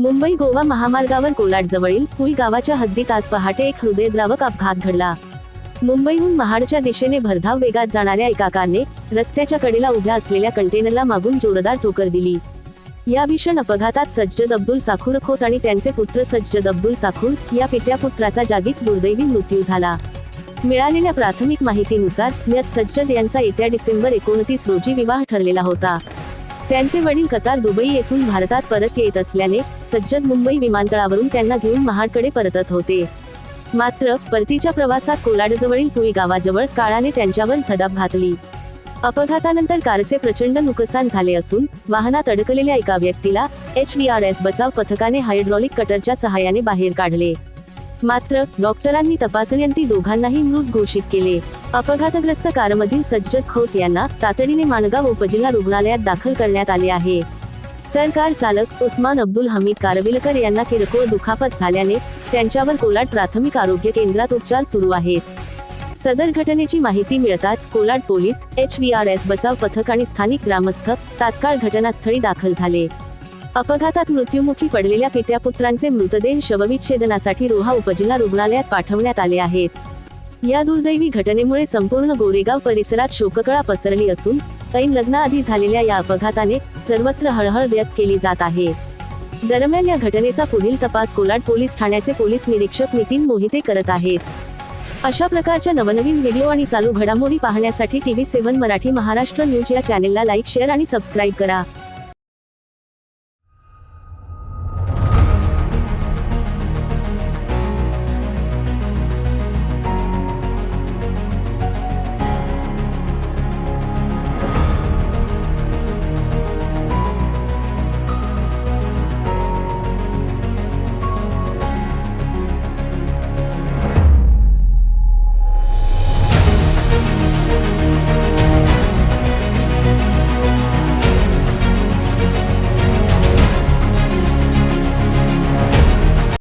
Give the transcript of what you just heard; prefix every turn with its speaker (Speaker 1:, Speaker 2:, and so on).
Speaker 1: मुंबई गोवा महामार्गावर कोलाडजवळील हुई गावाच्या हद्दीत आज पहाटे एक हृदयद्रावक अपघात घडला. मुंबईहून महाडच्या दिशेने भरधाव वेगात जाणाऱ्या एका कारने रस्त्याच्या कडेला उभ्या असलेल्या कंटेनरला मागून जोरदार ठोकर दिली. या भीषण अपघातात सज्जद अब्दुल साखूर खोत आणि त्यांचे पुत्र सज्जद अब्दुल साखूर या पित्या पुत्राचा जागीच दुर्दैवी मृत्यू झाला. मिळालेल्या प्राथमिक माहितीनुसार म्यत सज्जद यांचा येत्या डिसेंबर एकोणतीस रोजी विवाह ठरलेला होता. त्यांचे वडील कतार दुबई येथून भारतात परत येत असल्याने सज्जद मुंबई विमानतळावरून त्यांना घेऊन महाडकडे परतत होते. मात्र परतीच्या प्रवासात कोलाडजवळील टुई गावाजवळ काळाने त्यांच्यावर झडप घातली. अपघातानंतर कारचे प्रचंड नुकसान झाले असून वाहनात अडकलेल्या एका व्यक्तीला एच आर एस बचाव पथकाने हायड्रॉलिक कटरच्या सहाय्याने बाहेर काढले. मात्र डॉक्टरांनी तपासणीअंती दोघांनाही मृत घोषित केले. अपघातग्रस्त कारमधील सज्जद खोत यांना तातडीने माणगाव उपजिल्हा रुग्णालयात दाखल करण्यात आले आहे. तर कार चालक उस्मान अब्दुल हमीद कारविलकर यांना किरकोळ दुखापत झाल्याने त्यांच्यावर कोलाड प्राथमिक आरोग्य केंद्रात उपचार सुरू आहेत. सदर घटनेची माहिती मिळताच Kolad police H V R S बचाव पथक आणि स्थानिक ग्रामस्थ तात्काळ घटनास्थळी दाखल झाले. अपघातात मृत्युमुखी पडलेल्या पित्या पुत्रांचे मृतदेह शवविच्छेदनासाठी रोहा उपजिल्हा रुग्णालयात पाठवण्यात आले आहेत. या दुर्दैवी घटनेमुळे संपूर्ण गोरेगाव परिसरात शोककळा पसरली असून ऐन लग्नाआधी झालेल्या या अपघाताने सर्वत्र हळहळ व्यक्त केली जात आहे. दरम्यान या घटनेचा पुढील तपास कोलाड पोलीस ठाण्याचे पोलीस निरीक्षक नितीन मोहिते करत आहेत. अशा प्रकारच्या नवनवीन व्हिडिओ आणि चालू घडामोडी पाहण्यासाठी TV seven Marathi Maharashtra news या चॅनेलला लाईक शेअर आणि सबस्क्राईब करा.